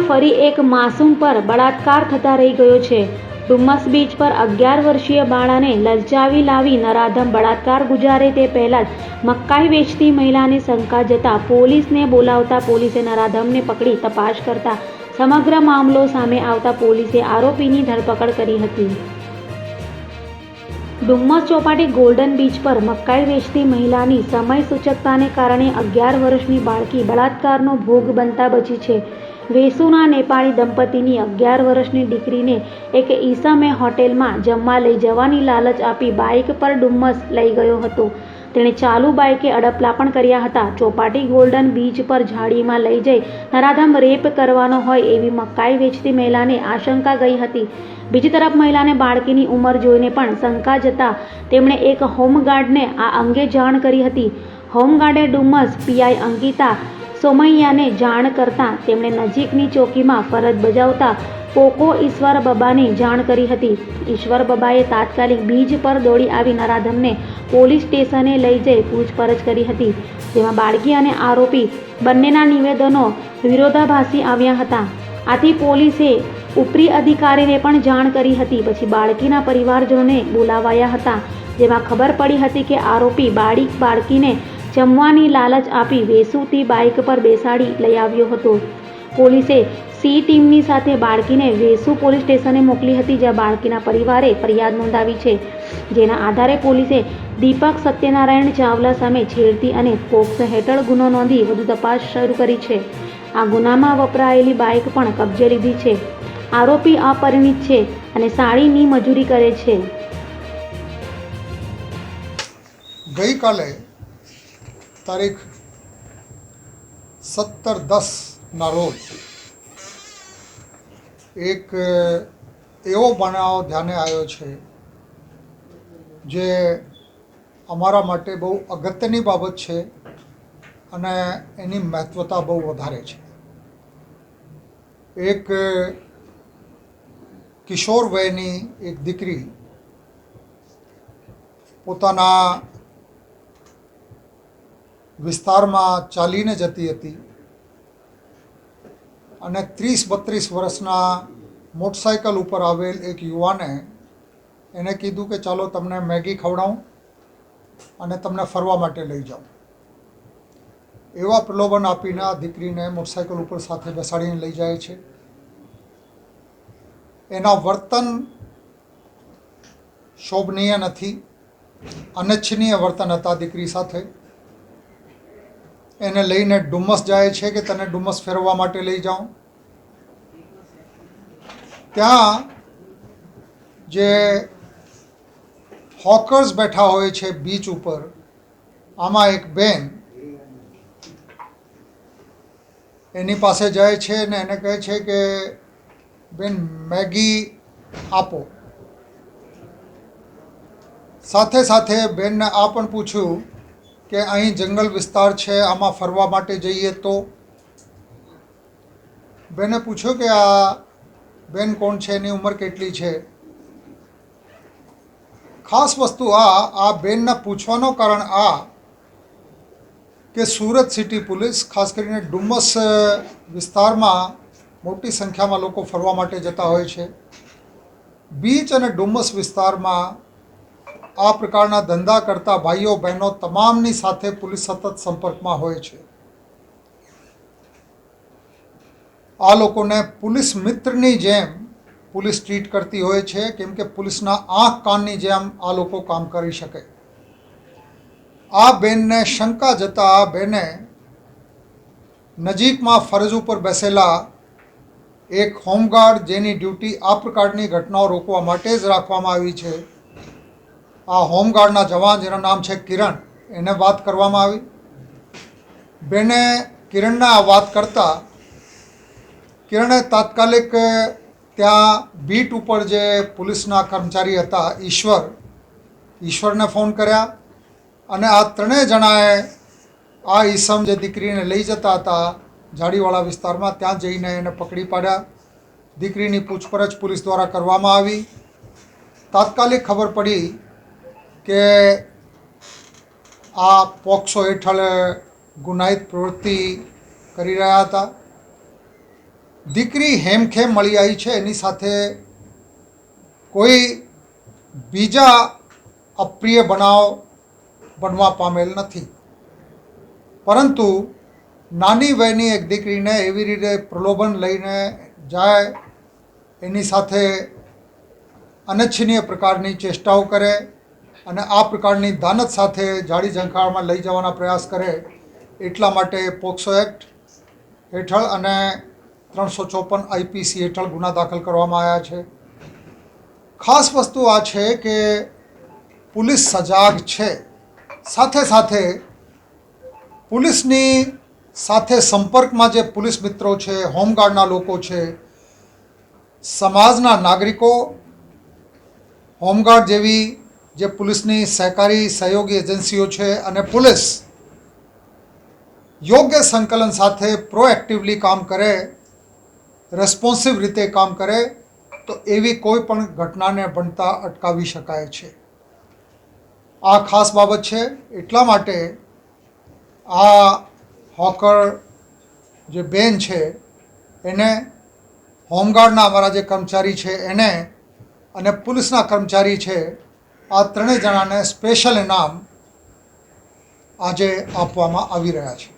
ડુમસમાં ફરી એક માસૂમ પર બળાત્કાર થતા રહી ગયો છે. ડુમ્મસ બીચ પર અગિયાર વર્ષીય બાળાને લલચાવી લાવી નરાધમ બળાત્કાર ગુજારે તે પહેલાં જ મકાઈ વેચતી મહિલાને શંકા જતા પોલીસને બોલાવતા પોલીસે નરાધમને પકડી તપાસ કરતા સમગ્ર મામલો સામે આવતા પોલીસે આરોપીની ધરપકડ કરી હતી. ડુમ્મસ ચોપાટી ગોલ્ડન બીચ પર મકાઈ વેચતી મહિલાની સમય સૂચકતાને કારણે અગિયાર વર્ષની બાળકી બળાત્કારનો ભોગ બનતા બચી છે. વેસુના નેપાળી દંપતીની અગિયાર વર્ષની દીકરીને એક ઈસમે હોટેલમાં જમવા લઈ જવાની લાલચ આપી બાઇક પર ડુમ્મસ લઈ ગયો હતો. તેણે ચાલુ બાઇકે અડપલા પણ કર્યા હતા. ચોપાટી ગોલ્ડન બીચ પર ઝાડીમાં લઈ જઈ નરાધમ રેપ કરવાનો હોય એવી મકાઈ વેચતી મહિલાને આશંકા ગઈ હતી. બીજી તરફ મહિલાને બાળકીની ઉંમર જોઈને પણ શંકા જતા તેમણે એક હોમગાર્ડને આ અંગે જાણ કરી હતી. હોમગાર્ડે ડુમ્મસ પીઆઈ અંકિતા સોમૈયાને જાણ કરતાં તેમણે નજીકની ચોકીમાં ફરજ બજાવતા પોકો ઈશ્વર બબાને જાણ કરી હતી. ઈશ્વર બબાએ તાત્કાલિક બીજ પર દોડી આવી નરાધમને પોલીસ સ્ટેશને લઈ જઈ પૂછપરછ કરી હતી. જેમાં બાળકી અને આરોપી બંનેના નિવેદનો વિરોધાભાસી આવ્યા હતા. આથી પોલીસે ઉપરી અધિકારીને પણ જાણ કરી હતી. પછી બાળકીના પરિવારજનોને બોલાવાયા હતા. જેમાં ખબર પડી હતી કે આરોપી બાળી બાળકીને જમવાની લાલચ આપી વેસુથી બાઇક પર બેસાડી લઈ આવ્યો હતો. પોલીસે સી ટીમની સાથે બાળકીને વેસુ પોલીસ સ્ટેશને મોકલી હતી, જ્યાં બાળકીના પરિવારે ફરિયાદ નોંધાવી છે. જેના આધારે પોલીસે દીપક સત્યનારાયણ ચાવલા સામે છેડતી અને પોક્સો હેઠળ ગુનો નોંધી વધુ તપાસ શરૂ કરી છે. આ ગુનામાં વપરાયેલી બાઇક પણ કબજે લીધી છે. આરોપી અપરિણિત છે અને સાડીની મજૂરી કરે છે. ગઈકાલે તારીખ સત્તર દસના રોજ એક એવો બનાવ ધ્યાને આવ્યો છે જે અમારા માટે બહુ અગત્યની બાબત છે અને એની મહત્વતા બહુ વધારે છે. એક કિશોર વયની એક દીકરી પોતાના વિસ્તારમાં ચાલીને જતી હતી. અને ત્રીસ બત્રીસ વર્ષના મોટરસાઇકલ ઉપર આવેલ એક યુવાને એને કીધું કે ચાલો તમને મેગી ખવડાવું અને તમને ફરવા માટે લઈ જાઉં. એવા પ્રલોભન આપીને આ દીકરીને મોટરસાઇકલ ઉપર સાથે બેસાડીને લઈ જાય છે. એના વર્તન શોભનીય નથી, અનિચ્છનીય વર્તન હતા દીકરી સાથે. એને લઈને ડુમ્મસ જાય છે કે તને ડુમસ ફેરવવા માટે લઈ જાઉં? ત્યાં જે હોકર્સ બેઠા હોય છે બીચ ઉપર, આમાં એક બેન એની પાસે જાય છે ને એને કહે છે કે, બેન, મેગી આપો. સાથે સાથે બેનને આ પણ પૂછ્યું કે અહીં જંગલ વિસ્તાર છે, આમાં ફરવા માટે જઈએ તો? બેને પૂછ્યું કે આ બેન કોણ છે, એની ઉંમર કેટલી છે? ખાસ વસ્તુ આ આ બેનના પૂછવાનો કારણ આ કે સુરત સિટી પોલીસ, ખાસ કરીને ડુમ્મસ વિસ્તારમાં મોટી સંખ્યામાં લોકો ફરવા માટે જતા હોય છે. બીચ અને ડુમ્મસ વિસ્તારમાં આ પ્રકારના ધંધા કરતા ભાઈઓ બહેનો તમામની સાથે પોલીસ સતત સંપર્કમાં હોય છે. આ લોકોને પોલીસ મિત્રની જેમ પોલીસ ટ્રીટ કરતી હોય છે, કેમ કે પોલીસના આંખ કાનની જેમ આ લોકો કામ કરી શકે. આ બેનને શંકા જતા આ બેને નજીકમાં ફરજ ઉપર બેસેલા એક હોમગાર્ડ જેની ડ્યુટી આ પ્રકારની ઘટનાઓ રોકવા માટે જ રાખવામાં આવી છે. આ હોમગાર્ડના જવાન, જેનું નામ છે કિરણ, એને વાત કરવામાં આવી. બેને કિરણના વાત કરતાં કિરણે તાત્કાલિક ત્યાં બીટ ઉપર જે પોલીસના કર્મચારી હતા, ઈશ્વર, ઈશ્વરને ફોન કર્યા અને આ ત્રણેય જણાએ આ ઈસમ જે દીકરીને લઈ જતા હતા જાડીવાળા વિસ્તારમાં, ત્યાં જઈને એને પકડી પાડ્યા. દીકરીની પૂછપરછ પોલીસ દ્વારા કરવામાં આવી. તાત્કાલિક ખબર પડી કે આ પોક્સો હેઠળ ગુનાહિત પ્રવૃત્તિ કરી રહ્યા હતા. દીકરી હેમખેમ મળી આવી છે. એની સાથે કોઈ બીજા અપ્રિય બનાવ બનવા પામેલ નથી. પરંતુ નાની વયની એક દીકરીને એવી રીતે પ્રલોભન લઈને જાય, એની સાથે અનિચ્છનીય પ્રકારની ચેષ્ટાઓ કરે અને આ પ્રકારની દાનત સાથે જાડી ઝંખાળમાં લઈ જવાના પ્રયાસ કરે એટલા માટે પોક્સો એક્ટ હેઠળ અને ત્રણસો ચોપન આઈપીસી હેઠળ ગુના દાખલ કરવામાં આવ્યા છે. ખાસ વસ્તુ આ છે કે પોલીસ સજાગ છે. સાથે સાથે પોલીસની સાથે સંપર્કમાં જે પોલીસ મિત્રો છે, હોમગાર્ડના લોકો છે, સમાજના નાગરિકો, હોમગાર્ડ જેવી જે પોલીસની સહકારી સહયોગી એજન્સીઓ છે અને પોલીસ યોગ્ય સંકલન સાથે પ્રોએક્ટિવલી કામ કરે રેસ્પોન્સિવ રીતે કામ કરે, તો એવી કોઈ પણ ઘટનાને બનતા અટકાવી શકાય છે. આ ખાસ બાબત છે. એટલા માટે આ હોકર જે બેન છે, એને હોમગાર્ડના અમારા જે કર્મચારી છે, એને અને પોલીસના કર્મચારી છે આ ત્રણેય જણાને સ્પેશિયલ ઇનામ આજે આપવામાં આવી રહ્યા છે.